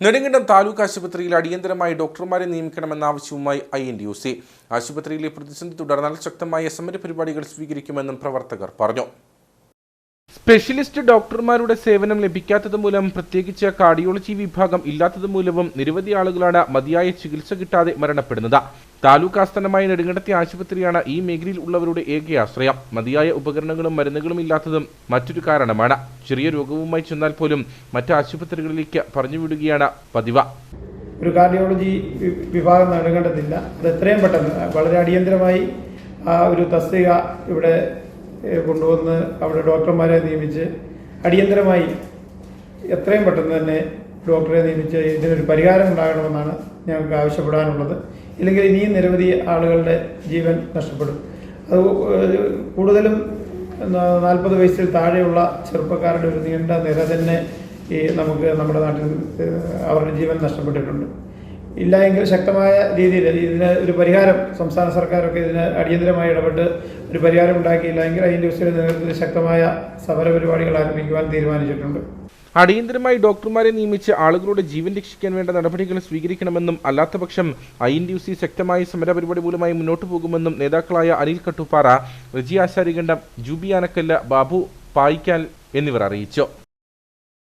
നെടുങ്കണ്ടം താലൂക്ക് ആശുപത്രിയിൽ അടിയന്തരമായി ഡോക്ടർമാരെ നിയമിക്കണമെന്ന ആവശ്യവുമായി I N T U C. ആശുപത്രിയിലെ പ്രതിസന്ധി തുടർന്നാൽ ശക്തമായ സമരപരിപാടികൾ സ്വീകരിക്കുമെന്നും പ്രവർത്തകർ പറഞ്ഞു. സ്പെഷ്യലിസ്റ്റ് ഡോക്ടർമാരുടെ സേവനം ലഭിക്കാത്തത് മൂലം പ്രത്യേകിച്ച് കാർഡിയോളജി വിഭാഗം ഇല്ലാത്തത് മൂലവും നിരവധി ആളുകളാണ് മതിയായ ചികിത്സ കിട്ടാതെ മരണപ്പെടുന്നത്. താലൂക്ക് ആസ്ഥാനമായ നെടുങ്കണ്ടത്തെ ആശുപത്രിയാണ് ഈ മേഖലയിൽ ഉള്ളവരുടെ ഏക ആശ്രയം. മതിയായ ഉപകരണങ്ങളും മരുന്നുകളും ഇല്ലാത്തതും മറ്റൊരു കാരണമാണ്. ചെറിയ രോഗവുമായി ചെന്നാൽ പോലും മറ്റ് ആശുപത്രികളിലേക്ക് പറഞ്ഞുവിടുകയാണ് പതിവ്. ഒരു കാർഡിയോളജി വിഭാഗം നെടുങ്കണ്ടത്തില്ല. അത് എത്രയും പെട്ടെന്ന് വളരെ അടിയന്തരമായി ആ ഒരു തസ്തിക ഇവിടെ കൊണ്ടുവന്ന് അവിടെ ഡോക്ടർമാരെ നിയമിച്ച് അടിയന്തരമായി എത്രയും പെട്ടെന്ന് തന്നെ ഡോക്ടറെ നിയമിച്ച് ഇതിനൊരു പരിഹാരം ഉണ്ടാകണമെന്നാണ് ഞങ്ങൾക്ക് ആവശ്യപ്പെടാനുള്ളത്. ഇല്ലെങ്കിൽ ഇനിയും നിരവധി ആളുകളുടെ ജീവൻ നഷ്ടപ്പെടും. അത് കൂടുതലും നാൽപ്പത് വയസ്സിൽ താഴെയുള്ള ചെറുപ്പക്കാരുടെ ഒരു നീണ്ട നിര തന്നെ ഈ നമുക്ക് നമ്മുടെ നാട്ടിൽ അവരുടെ ജീവൻ നഷ്ടപ്പെട്ടിട്ടുണ്ട്. ഇല്ല എങ്കിൽ ശക്തമായ രീതിയിൽ ഇതിന് ഒരു പരിഹാരം സംസ്ഥാന സർക്കാരൊക്കെ ഇതിന് അടിയന്തരമായി ഇടപെട്ട് ഒരു പരിഹാരം ഉണ്ടാക്കിയില്ല എങ്കിൽ അതിന്റെ ദിവസയുടെ നേതൃത്വത്തിൽ ശക്തമായ സമര പരിപാടികൾ ആരംഭിക്കുവാൻ തീരുമാനിച്ചിട്ടുണ്ട്. അടിയന്തരമായി ഡോക്ടർമാരെ നിയമിച്ച് ആളുകളുടെ ജീവൻ രക്ഷിക്കാൻ വേണ്ട നടപടികൾ സ്വീകരിക്കണമെന്നും അല്ലാത്തപക്ഷം ഐ എൻ ഡി സി ശക്തമായ സമരപരിപാടി മൂലമായി മുന്നോട്ടു പോകുമെന്നും നേതാക്കളായ അനിൽ കട്ടുപ്പാറ റിജി ആശാരികണ്ഠം ജൂബി ആനക്കല്ല ബാബു പായിക്കാൽ എന്നിവർ അറിയിച്ചു.